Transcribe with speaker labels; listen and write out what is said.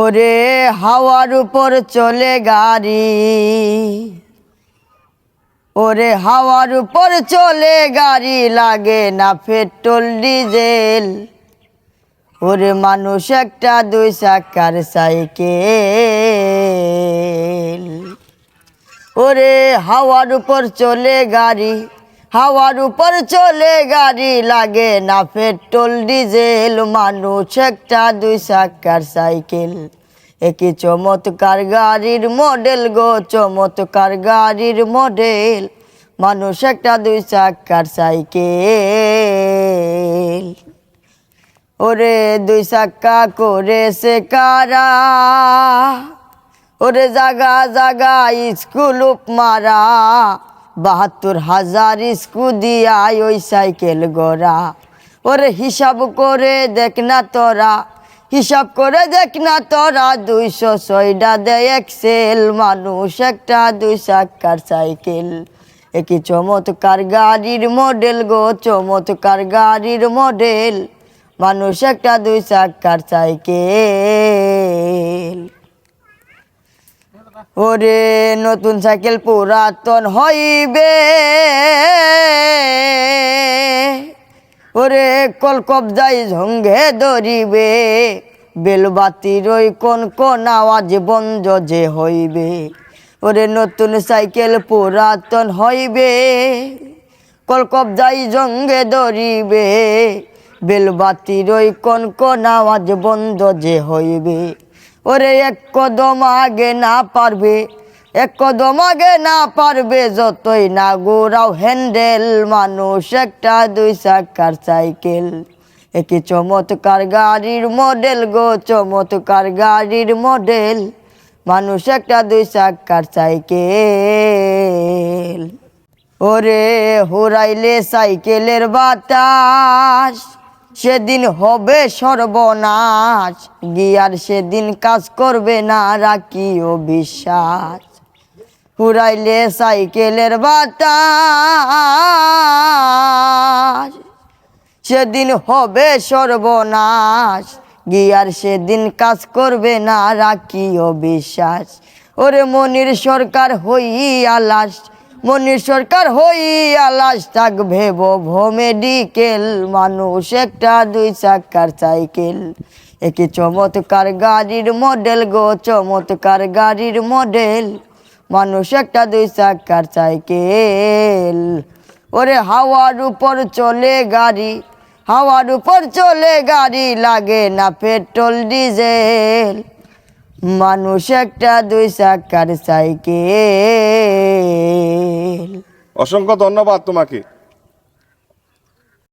Speaker 1: ওরে হাওয়ার উপর চলে গাড়ি। ওরে হাওয়ার উপর চলে গাড়ি লাগে না পেট্রোল, ডিজেল। ওরে মানুষ একটা দুই চাকার সাইকেল। ওরে হাওয়ার উপর চলে গাড়ি। হাওয়ার উপর চলে গাড়ি লাগে না পেট্রোল, ডিজেল, মানুষ একটা দুই চাকার সাইকেল। একই চমৎকার গাড়ির মডেল গো, চমৎকার গাড়ির মডেল। মানুষ একটা দুই চাকার সাইকেল। ওরে দুই চাক্কা করেছে কারা? ওরে জাগা জাগা স্কুল মারা। বাহাত্তর হাজার স্কুল দিয়া ওই সাইকেল গড়া। ওরে হিসাব করে দেখ না তোরা, হিসাব করে দেখ না তোরা, দুইশো ছয়টা দেয় এক্সেল মানুষ একটা দুই চাক্কার সাইকেল। একই চমৎকার গাড়ির মডেল গো, চমৎকার গাড়ির মডেল মানুষ একটা দুই চাক্কার সাইকেল। ওরে নতুন সাইকেল পুরাতন হইবে। ওরে কল কবজাই ঝঙ্গে ধরিবে বেলবাতির ওই কোন কোন আওয়াজ বন্ধ যে হইবে। ওরে নতুন সাইকেল পুরাতন হইবে, কল কবজাই জঙ্গে ধরিবে বেলবাতির ওই কোন কোন আওয়াজ বন্ধ যে হইবে। ওরে এক কদম আগে না পারবে, এক কদম আগে না পারবে যতই না গোড়াও হ্যান্ডেল, মানুষ একটা দুই চাকার সাইকেল। একই চমৎকার গাড়ির মডেল গো, চমৎকার গাড়ির মডেল, মানুষ একটা দুই চাকার সাইকেল। ওরে হুরাইলে সাইকেলের বাতাস সেদিন হবে সর্বনাশ, গিয়ার সেদিন কাজ করবে না রাখিও বিশ্বাস হুরাইলে সাইকেলের বাতাস। সেদিন হবে সর্বনাশ, গিয়ার সেদিন কাজ করবে না রাখিও বিশ্বাস ওরে মনির সরকার হই আলাস মনির সরকার হই আলাস থাক ভেব মেডিকেল মানুষ একটা দুই চাকার সাইকেল একে চমৎকার গাড়ির মডেল গো, চমৎকার গাড়ির মডেল মানুষ একটা দুই চাকার সাইকেল ওরে হাওয়ার উপর চলে গাড়ি, হাওয়ার উপর চলে গাড়ি, লাগে না পেট্রোল, ডিজেল। মানুষ একটা দুই চাকার সাইকেল।
Speaker 2: অসংখ্য ধন্যবাদ তোমাকে।